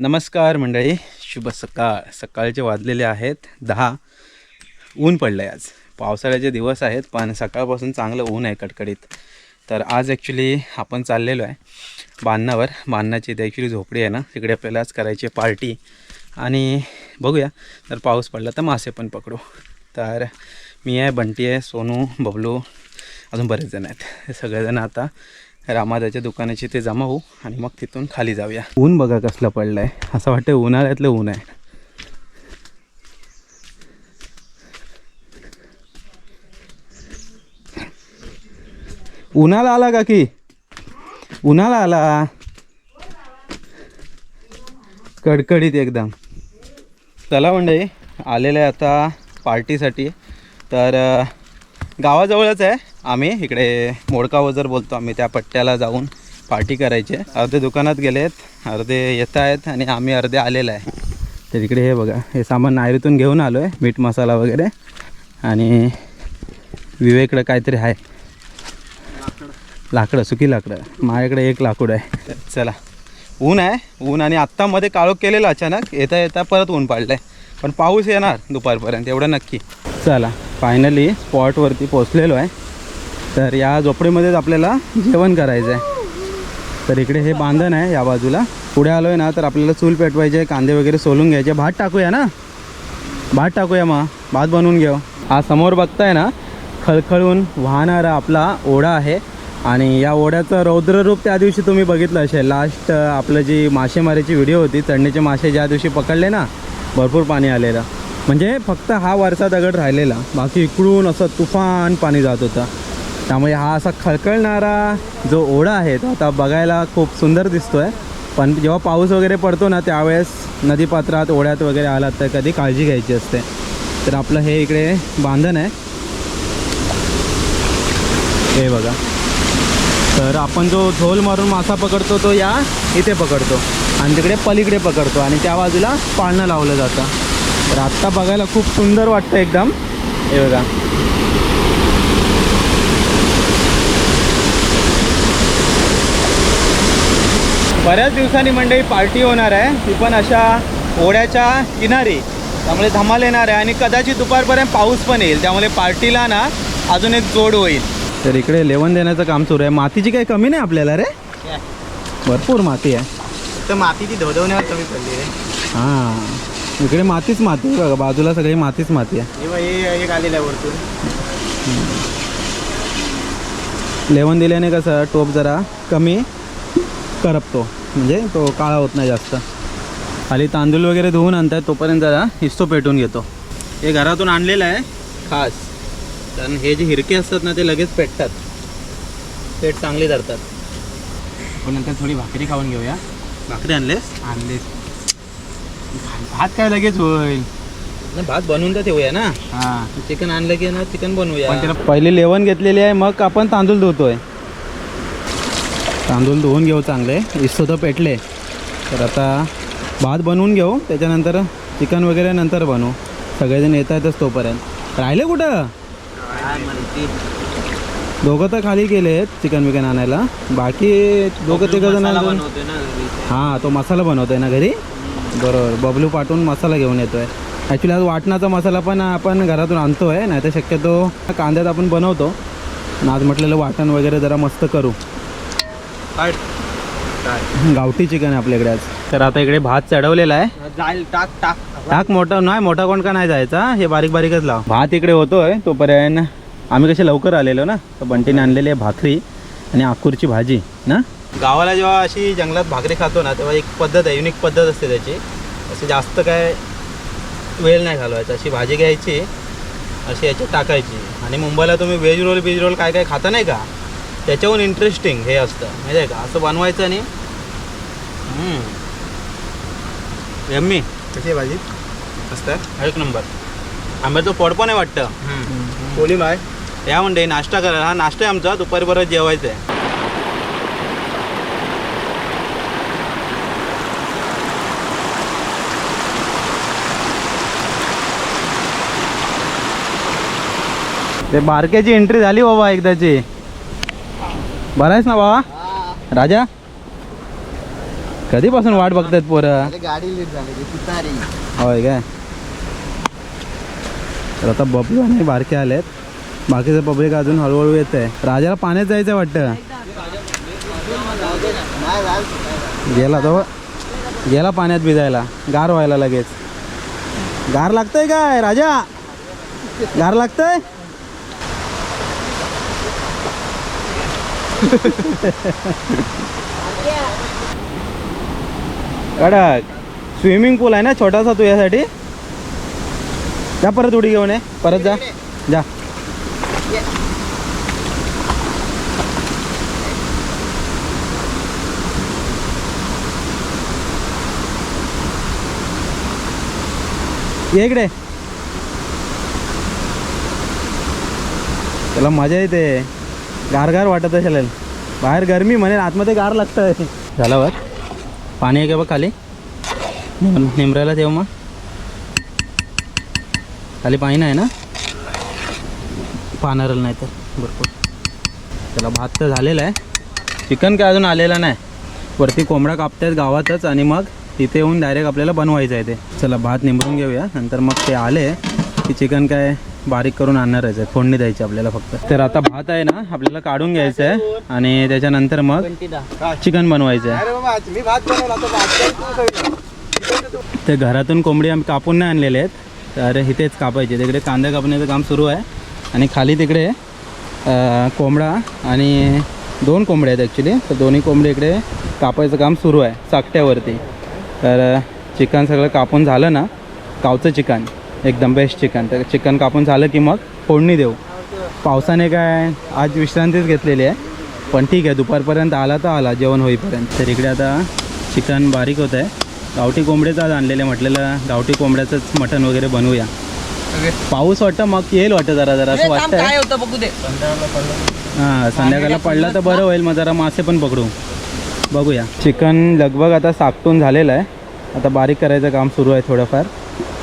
नमस्कार मंडळी शुभ सकाळ. सकाळचे वाजलेले आहेत दहा. ऊन पडलं आहे आज. पावसाळ्याचे दिवस आहेत पण सकाळपासून चांगलं ऊन आहे कडकडीत. तर आज ॲक्च्युली आपण चाललेलो आहे बांधणावर बांधण्याची इथे ॲक्च्युली झोपडी आहे ना तिकडे आपल्याला आज करायची पार्टी. आणि बघूया जर पाऊस पडला तर मासे पण पकडू. तर मी आहे बंटी आहे सोनू बबलू अजून बरेच जण आहेत. हे सगळेजण आता रामादाच्या दुकानाची ते जमा होऊ आणि मग तिथून खाली जाऊया. ऊन बघा कसलं पडलं आहे असं वाटतं उन्हाळ्यातलं ऊन आहे. उन्हाला आला का की? उन्हाला आला. कडकडीत एकदम. चला म्हणजे आलेलं आहे आता पार्टीसाठी. तर गावाजवळच आहे. आम्ही इकडे मोडका वजर बोलतो. आम्ही त्या पट्ट्याला जाऊन पार्टी करायची अर्धे दुकानात गेलेत अर्धे येत आहेत आणि आम्ही अर्धे आलेलं आहे. तर इकडे हे बघा हे सामान नायरीतून घेऊन आलो आहे मीठ मसाला वगैरे. आणि विवेकडं काहीतरी आहे. लाकडं सुकी लाकडं. माझ्याकडे एक लाकूड आहे. चला. ऊन आहे. ऊन आणि आत्ता मध्ये काळोख केलेलं अचानक. येता येता परत ऊन पाडलं आहे पण पाऊस येणार दुपारपर्यंत एवढं नक्की. चला. फायनली स्पॉटवरती पोचलेलो आहे. तर या झोपडीमध्येच आपल्याला जेवण करायचं आहे तर इकडे हे बांधण आहे या बाजूला. पुढे आलो आहे ना तर आपल्याला चूल पेटवायचे कांदे वगैरे सोलून घ्यायचे. भात टाकूया ना? भात टाकूया मग भात बनवून घेऊ. हा समोर बघताय ना खळखळून वाहणारा आपला ओढा आहे. आणि या ओढ्याचं रौद्ररूप त्या दिवशी तुम्ही बघितलं असेल. लास्ट आपलं जी मासेमारीची व्हिडिओ होती चढणीचे मासे ज्या दिवशी पकडले ना भरपूर पाणी आलेलं. म्हणजे फक्त हा वरचा दगड राहिलेला. बाकी इकडून असं तुफान पाणी जात होतं. त्यामुळे हा असा खळखळणारा जो ओढा आहे तो आता बघायला खूप सुंदर दिसतो आहे पण जेव्हा पाऊस वगैरे पडतो ना त्यावेळेस नदीपात्रात ओढ्यात वगैरे आलात तर कधी काळजी घ्यायची असते. तर आपलं हे इकडे बांधण आहे. हे बघा. तर आपण जो झोल मारून मासा पकडतो तो या इथे पकडतो. आणि तिकडे पलीकडे पकडतो. आणि त्या बाजूला पाळणं लावलं जातं. तर आत्ता बघायला खूप सुंदर वाटतं एकदम. हे बघा. बऱ्याच दिवसांनी मंडळी पार्टी होणार आहे. ती पण अशा ओढ्याच्या किनारी. त्यामुळे धमाल येणार आहे आणि कदाचित दुपारपर्यंत पाऊस पण येईल. त्यामुळे पार्टीला ना अजून एक जोड होईल. तर इकडे लेवण देण्याचं काम सुरू आहे. मातीची काही कमी नाही आपल्याला रे? भरपूर माती आहे. तर मातीची धोदवण्यावर कमी पडली रे. हां. इकडे मातीच माती आहे बघा. बाजूला सगळी मातीच माती आहे. एक आलेलं आहे वरतून. लेवण दिल्याने कसं टोप जरा कमी करपतो. म्हणजे तो काळा होत नाही जास्त. खाली तांदूळ वगैरे धुवून आणतात तोपर्यंत जरा हिस्सो पेटून घेतो. हे घरातून आणलेलं आहे खास. कारण हे जे हिरके असतात ना ते लगेच पेटतात. पेट चांगले धरतात. आपण नंतर थोडी भाकरी खाऊन घेऊया. भाकरी आणलेस? आणले भात काय लगेच होईल? भात बनवून तर ठेवूया ना. हा. चिकन आणलं की ना चिकन बनवूया. पहिली लेवण घेतलेली आहे मग आपण तांदूळ धुतोय. तांदूळ धुवून घेऊ चांगले. इस्तो तर पेटले. तर आता भात बनवून घेऊ. त्याच्यानंतर चिकन वगैरे नंतर बनवू. सगळेजण येत आहेतच तोपर्यंत. राहिले कुठं? दोघं तर खाली गेलेत चिकन विकन आणायला. बाकी दोघं तिघं जण हां तो मसाला बनवतोय ना घरी? बरोबर. बबलू पाठवून मसाला घेऊन येतोय. ॲक्च्युली आज वाटणाचा मसाला पण आपण घरातून आणतोय. नाही तर शक्यतो कांद्यात आपण बनवतो. आज म्हटलेलं वाटण वगैरे जरा मस्त करू. गावठी चिकन आहे आपल्याकडे आज? तर आता इकडे भात चढवलेला आहे. टाक टाक. टाक मोठा नाही मोठा कोण का नाही जायचा? हे बारीक बारीकच लाव. भात इकडे होतोय तोपर्यंत आम्ही कसे लवकर आलेलो ना? तर बंटीने आणलेली आहे भाकरी आणि आकूरची भाजी ना? गावाला जेव्हा अशी जंगलात भाकरी खातो ना तेव्हा एक पद्धत आहे युनिक पद्धत असते त्याची. असे जास्त काय वेळ नाही घालवायचा. अशी भाजी घ्यायची अशी याच्यात टाकायची. आणि मुंबईला तुम्ही व्हेज रोल बीज रोल काय काय खाता नाही का? त्याच्याहून इंटरेस्टिंग हे असतं. माहिती आहे का? असं बनवायचं आणि यम्मी. कशी आहे भाजी? मस्त आहे. एक नंबर. आंब्याचं फळ पण आहे वाटतं. कोली माय. या म्हणते नाश्ता करा. हा नाश्ता आहे आमचा. दुपारी परत जेवायचं आहे ते बारक्याची एंट्री झाली बाबा एकदाची. बरं आहेस ना बाबा? राजा? कधीपासून वाट बघतायत पोरं? गाडी लेट झाली होय काय? तर आता बबलू आणि बारके आलेत. बाकीचं पब्लिक अजून हळूहळू येत आहे. राजाला पाण्यात जायचं वाटतं. गेला तो. गेला पाण्यात भिजायला. गार व्हायला लगेच. गार लागतंय काय राजा? गार लागतंय? कडक स्विमिंग पूल आहे ना छोटासा तुझ्यासाठी जा परत उडी घेऊन ये. परत जा. जा. ये इकडे. त्याला मजा येते. गार गार वाटत असेल बाहेर गरमी म्हणेल आतमध्ये गार लागतं झालं बघ. पाणी आहे का बघ खाली? निमरायला ठेव मग. खाली पाणी नाही ना? पाणारलं नाही तर. भरपूर. त्याला भात तर झालेला आहे. चिकन काय अजून आलेलं नाही. वरती कोंबडा कापतात गावातच आणि मग तिथे येऊन डायरेक्ट आपल्याला बनवायचं आहे ते. चला भात निमरून घेऊया. नंतर मग ते आले की चिकन काय बारीक करून आणणार आहे फोडणी द्यायची आपल्याला फक्त. तर आता भात आहे ना आपल्याला काढून घ्यायचं आहे. आणि त्याच्यानंतर मग चिकन बनवायचं आहे. ते घरातून कोंबडी आम्ही कापून नाही आणलेले आहेत. तर इथेच कापायचे तिकडे कांदा कापण्याचं काम सुरू आहे. आणि खाली तिकडे कोंबडा आणि दोन कोंबड्या आहेत ॲक्च्युली तर दोन्ही कोंबडे इकडे कापायचं काम सुरू आहे चाकट्यावरती. तर चिकन सगळं कापून झालं ना गावचं चिकन. एकदम बेस्ट चिकन तर चिकन कापून झालं की मग फोडणी देऊ. पावसाने काय आज विश्रांतीच घेतलेली आहे. पण ठीक आहे दुपारपर्यंत आला तर आला जेवण होईपर्यंत. तर इकडे आता चिकन बारीक होत आहे गावठी कोंबड्याचं आज आणलेलं आहे म्हटलेलं गावठी कोंबड्याचंच मटण वगैरे बनवूया. पाऊस वाटतं मग येईल वाटतं जरा जरा असं वाटतंय. होतं बघू दे. हां संध्याकाळला पडला तर बरं होईल मग जरा मासे पण पकडू. बघूया. चिकन लगभग आता साकटून झालेलं आहे. आता बारीक करायचं काम सुरू आहे थोडंफार.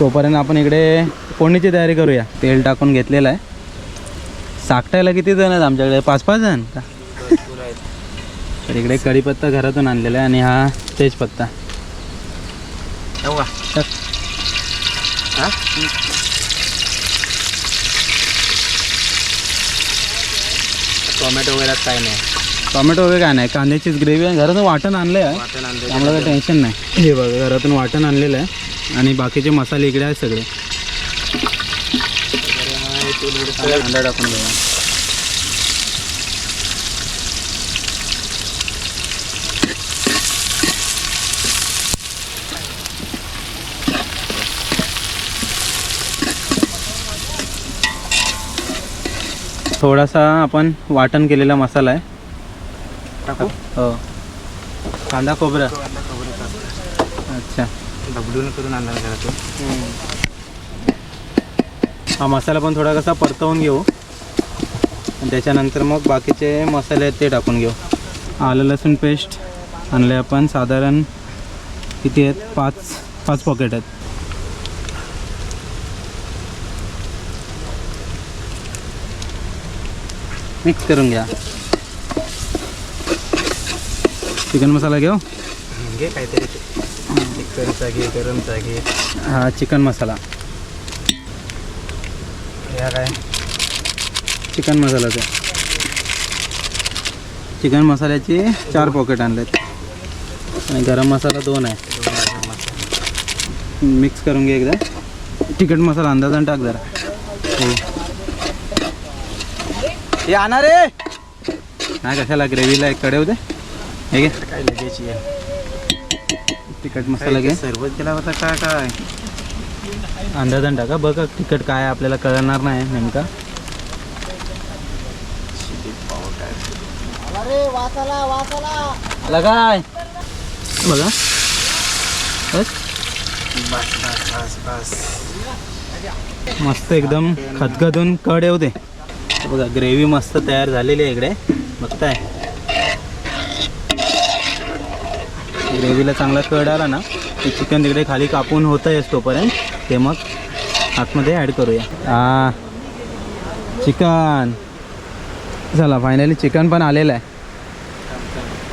तोपर्यंत आपण इकडे फोडणीची तयारी करूया. तेल टाकून घेतलेलं आहे. साकटायला किती जण आहेत आमच्याकडे? पाच पाच जण? का? तर इकडे कढीपत्ता घरातून आणलेला आहे आणि हा तेजपत्ता. टोमॅटो वगैरे काय नाही. टोमॅटो वगैरे काय नाही. कांद्याचीच ग्रेव्ही आहे. घरातून वाटण आणलं आहे त्यामुळे काही टेन्शन नाही. हे बघा घरातून वाटण आणलेलं आहे. आणि बाकीचे मसाले इकडे आहेत सगळे. कांदा टाकून घेऊया. थोडासा आपण वाटण केलेला मसाला आहे. हो. कांदा खोबरं. डबडून करून आणणार घरातून. हा मसाला पण थोडा कसा परतवून घेऊ. आणि त्याच्यानंतर मग बाकीचे मसाले आहेत ते टाकून घेऊ. आलं लसूण पेस्ट आणले आपण. साधारण किती आहेत? पाच पाच पॉकेट आहेत. मिक्स करून घ्या. चिकन मसाला घेऊ? घे काहीतरी. चिकनचा घे गरमचा घे. हा चिकन मसाला. या काय? चिकन मसाल्याचे चिकन मसाल्याची चार पॉकेट आणलेत. आणि गरम मसाला दोन आहे. मिक्स करून घे एकदा. तिखट मसाला अंदाजाने टाक जरा. हो. आणा रे. नाही कशाला ग्रेव्हीला एक कडे होते? हे काय लगेच तिखट मसाला घे सरबत केला होता का काय? अंदाजाने टाका बघ तिखट काय आपल्याला कळणार नाही नेमका. आला काय? बघा. बस. बस बस बस बस. मस्त एकदम खतखतून कड येऊ दे. बघा ग्रेव्ही मस्त तयार झालेली आहे इकडे. बघताय. ग्रेव्हीला चांगला कड आला ना की चिकन तिकडे खाली कापून होतं आहेस तोपर्यंत ते मग आतमध्ये ॲड करूया. हा चिकन चला फायनली चिकन पण आलेलं आहे.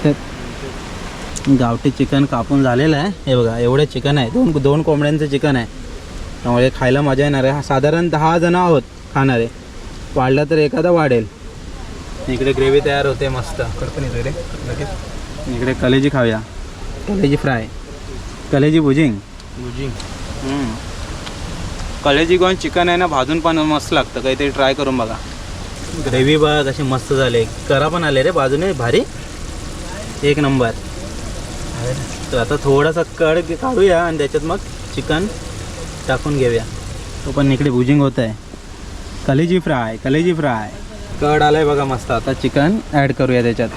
ते- गावठी चिकन कापून झालेलं आहे. हे बघा एवढं चिकन आहे. दोन दोन कोंबड्यांचं चिकन आहे. त्यामुळे खायला मजा येणार आहे. साधारण दहा जण आहोत खाणारे. वाढला तर एखादा वाढेल. इकडे ग्रेव्ही तयार होते मस्त. इकडे कलेजी खाऊया. कलेजी फ्राय. कलेजी भुजिंग. भुजिंग. कलेजी गोन चिकन आहे ना भाजून पण मस्त लागतं. काहीतरी ट्राय करून बघा. ग्रेव्ही बघा कशी मस्त झाली. करा पण आले रे बाजूने भारी. एक नंबर. तर आता थोडासा कड काढूया आणि त्याच्यात मग चिकन टाकून घेऊया. तो पण इकडे भुजिंग होत आहे कलेजी फ्राय कलेजी फ्राय. कड आलाय बघा मस्त. आता चिकन ॲड करूया त्याच्यात.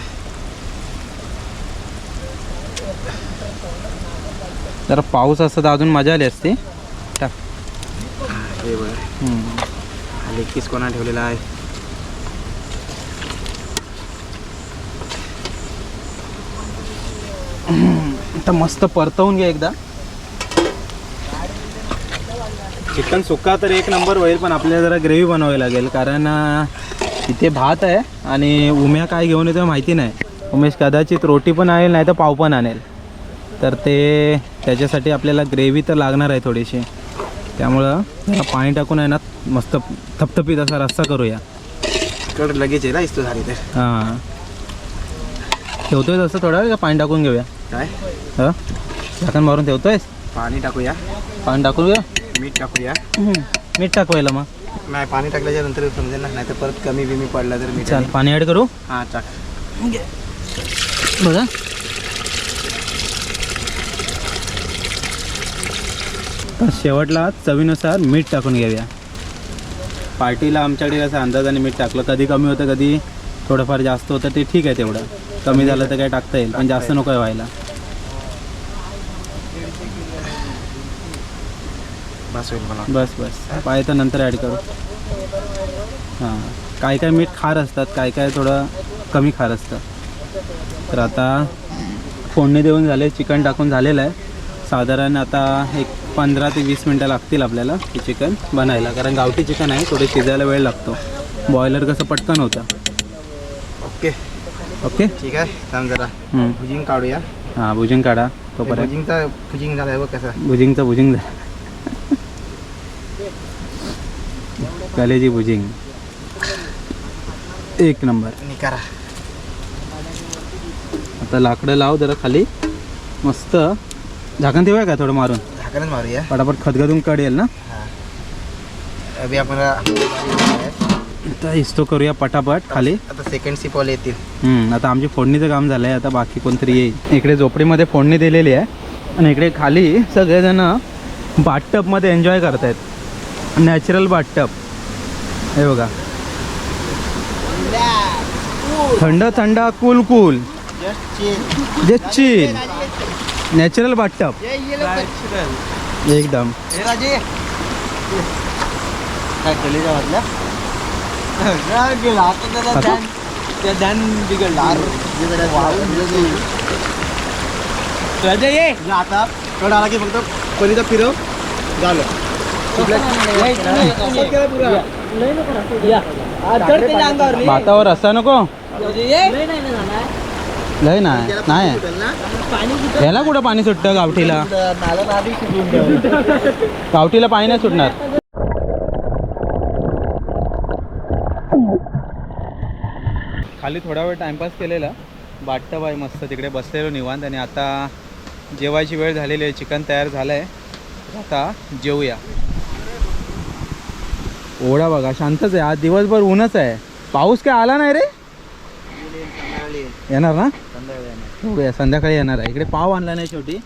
जरा पाऊस असता तर अजून मजा आली असती. टाक. हे बघ पीस कोणा ठेवलेला आहे? आता मस्त परतवून घ्या एकदा. चिकन सुक्का तर एक नंबर होईल पण आपल्याला जरा ग्रेव्ही बनवावी लागेल कारण इथे भात आहे आणि उम्या काय घेऊन येतो माहिती नाही. उमेश कदाचित रोटी पण आणेल नाही तर पाव पण आणेल. तर ते त्याच्यासाठी आपल्याला ग्रेव्ही तर लागणार आहे थोडीशी. त्यामुळं पाणी टाकून आहे ना मस्त थपथपीत असा रस्सा करूया. कड लगेच आहे ना इस्तो झाली तर. हां. ठेवतोय तसं थोडा वेळ का पाणी टाकून घेऊया? काय? हां? झाकण मारून ठेवतोयस? पाणी टाकूया. पाणी टाकून घेऊया मीठ टाकूया. मीठ टाकवायला मग. नाही पाणी टाकल्याच्या नंतर समजेल ना नाही तर परत कमी बिमी पडला तर मीठ चाल पाणी ॲड करू? हां टाक बघा. तर शेवटला चवीनुसार मीठ टाकून घेऊया. पार्टीला आमच्याकडे कसं अंदाजाने मीठ टाकलं. कधी कमी होतं कधी थोडंफार जास्त होतं ते ठीक आहे तेवढं. कमी झालं तर काय टाकता येईल पण जास्त नको आहे व्हायला. बस बस बस. पाहिजे तर नंतर ॲड करू. हां. काय काय मीठ खार असतात काय काय थोडं कमी खार असतं. तर आता फोडणी देऊन झाले चिकन टाकून झालेलं आहे. साधारण आता एक पंधरा ते वीस मिनटं लागतील आपल्याला हे चिकन बनायला. कारण गावठी चिकन आहे थोडे शिजायला वेळ लागतो. बॉयलर कसं पटकन होतं. ओके. ओके? ठीक आहे. थांब जरा. भुजिंग काढूया. हां भुजिंग काढा. तोपर्यंत. भुजिंगचा भुजिंग झालाय बघ कसा. भुजिंगचं भुजिंग झालं. कलेजी भुजिंग. एक नंबर. निकारा आता लाकडं लाव जरा खाली. मस्त. झाकण ठेवूया का थोडं मारून? झाकणच मारूया. पटापट खदगदून कळेल ना? अभि आपण आता इस्तो करूया पटापट खाली. आता सेकंड सिपॉल येतील. हम्म, आता आमची फोडणीचं काम झालं आहे आता बाकी कोणतरी येईल. इकडे झोपडीमध्ये फोडणी दिलेली आहे. आणि इकडे खाली सगळेजण बाटटपमध्ये एन्जॉय करत आहेत नॅचरल बाटटप हे बघा. थंड थंड कूल कूल जे चिल नॅचरल बाटटप एकदम। काय कलेजा वाटल्या गेला आता त्याला आता? ध्यान त्या ध्यान बिघडलं राजा ये। आता कड आला की फक्त पलीचा फिरव झालं भातावर असा नको लय नाही. नाही. याला कुठं पाणी सुटतं गावठीला? गावठीला पाणी नाही सुटणार. खाली थोडा वेळ टाइमपास केलेला. वाटतं बाई मस्त तिकडे बसलेलो निवांत आणि आता जेवायची वेळ झालेली आहे. चिकन तयार झालं आहे आता जेवूया ओढा बघा शांतच आहे. आज दिवसभर ऊनच आहे. पाऊस काय आला नाही रे? येणार. ना? बघूया संध्याकाळी येणार आहे. इकडे पाव आणला नाही शेवटी.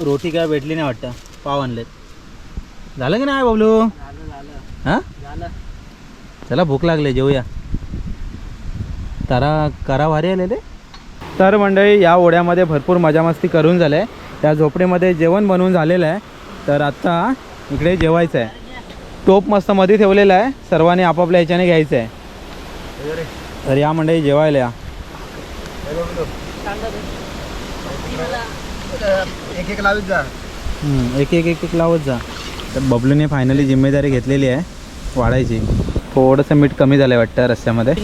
रोटी काय भेटली नाही वाटतं. पाव आणलेत. झालं की नाही बबलू? हां? चला भूक लागली जेवूया तारा करा भारी आले रे तर मंडळी या ओढ्यामध्ये भरपूर मजा मस्ती करून झालं. आहे त्या झोपडीमध्ये जेवण बनवून झालेलं आहे. तर आत्ता इकडे जेवायचं आहे. टोप मस्त मध्ये ठेवलेला आहे. सर्वांनी आपापल्या ह्याच्याने घ्यायचं आहे. तर या मंडळी जेवायला या. एक एक लावीत जा हम्म, एक एक एक एक लावत जा. तर बबलूने फायनली जिम्मेदारी घेतलेली आहे वाढायची. थोडंसं मीठ कमी झालं आहे वाटतं रस्त्यामध्ये.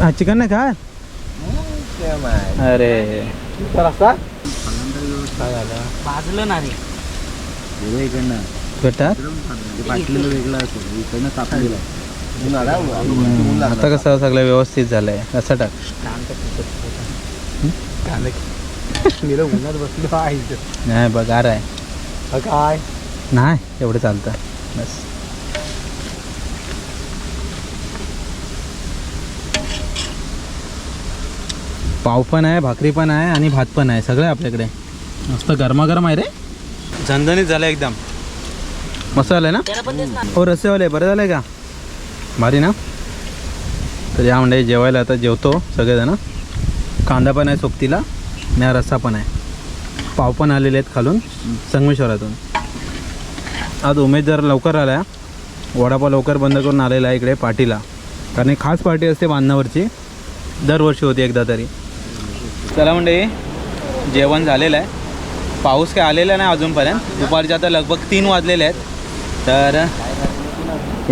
हा चिकन नाही का अरे. भाजलं नाही भेटतात? वेगळं असेल इकडनं तापलेलं आला. आता कसं सगळं व्यवस्थित झालंय. कसं टाक. नाही बघ गार आहे. हा काय नाही एवढं चालतं. बस. पाव पण आहे भाकरी पण आहे आणि भात पण आहे. सगळं आपल्याकडे. मस्त गरमागरम आहे रे. झणझणीत झालं एकदम. मस्त झालं ना? हो रस्सेवाले बरं झालं का? भारी ना तर या म्हणजे जेवायला आता जेवतो सगळेजण. कांदा पण आहे सोबतीला आणि रस्सा पण आहे. पाव पण आलेले आहेत खालून संगमेश्वरातून. आज उमेश जर लवकर आला वडापाव लवकर बंद करून आलेला आहे इकडे पार्टीला. कारण एक खास पार्टी असते बांधणावरची दरवर्षी होती एकदा तरी. चला म्हणजे जेवण झालेलं आहे. पाऊस काय आलेला नाही अजूनपर्यंत. दुपारचे आता लगभग तीन वाजलेले आहेत. तर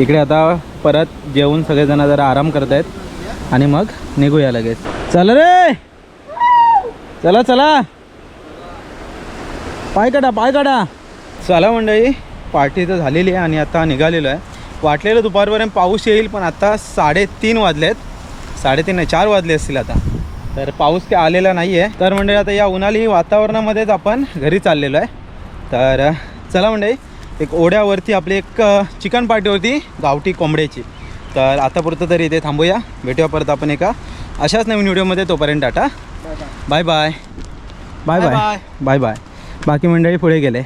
इकडे आता परत जेवून सगळेजण जरा आराम करत आहेत आणि मग निघूया लगेच. चला रे! चला चला! पाय काढा पाय काढा! चला मंडळी पार्टी तर झालेली आहे आणि आता निघालेलो आहे. वाटलेलं दुपारपर्यंत पाऊस येईल पण आता साडेतीन वाजले आहेत साडेतीन नाही चार वाजले असतील आता. तर पाऊस काय आलेला नाही आहे तर मंडळी आता या उन्हाळी वातावरणामध्येच आपण घरी चाललेलो आहे. तर चला मंडळी एक ओढ्यावरती आपली एक चिकन पार्टीवरती गावठी कोंबड्याची. तर आतापुरतं तरी इथे थांबूया. भेटूया परत आपण एका अशाच नवीन व्हिडिओमध्ये. तोपर्यंत tata. Bye bye. Bye bye. Bye bye. बाकी मंडळी पुढे गेले.